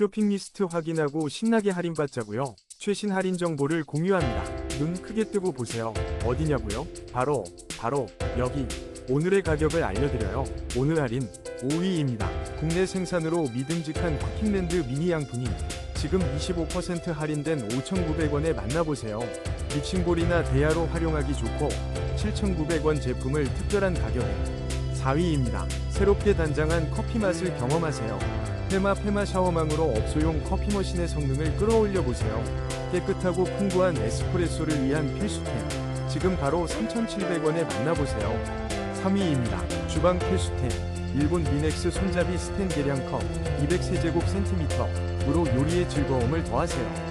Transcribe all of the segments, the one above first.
쇼핑 리스트 확인하고 신나게 할인받자고요. 최신 할인 정보를 공유합니다. 눈 크게 뜨고 보세요. 어디냐고요? 바로 바로 여기. 오늘의 가격을 알려드려요. 오늘 할인 5위입니다. 국내 생산으로 믿음직한 쿼킹랜드 미니 양푼이 지금 25% 할인된 5,900원에 만나보세요. 믹싱볼이나 대야로 활용하기 좋고 7,900원 제품을 특별한 가격에 4위입니다. 새롭게 단장한 커피 맛을 경험하세요. 페마 페마 샤워망으로 업소용 커피 머신의 성능을 끌어올려 보세요. 깨끗하고 풍부한 에스프레소를 위한 필수템. 지금 바로 3,700원에 만나보세요. 3위입니다. 주방 필수템. 일본 미넥스 손잡이 스텐 계량컵 200세제곱센티미터으로 요리의 즐거움을 더하세요.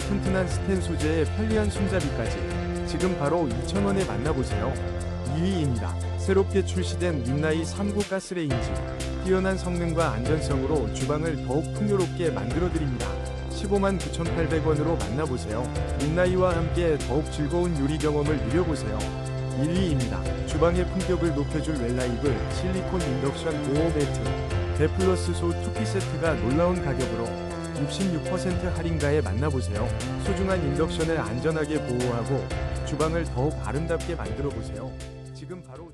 튼튼한 스텐 소재의 편리한 손잡이까지 지금 바로 2,000원에 만나보세요. 2위입니다. 새롭게 출시된 린나이 3구 가스레인지 뛰어난 성능과 안전성으로 주방을 더욱 풍요롭게 만들어드립니다. 15만 9,800원으로 만나보세요. 린나이와 함께 더욱 즐거운 요리 경험을 누려보세요. 1위입니다. 주방의 품격을 높여줄 웰라이블 실리콘 인덕션 보호 매트 데플러스 소 투피 세트가 놀라운 가격으로 66% 할인가에 만나보세요. 소중한 인덕션을 안전하게 보호하고 주방을 더욱 아름답게 만들어 보세요. 지금 바로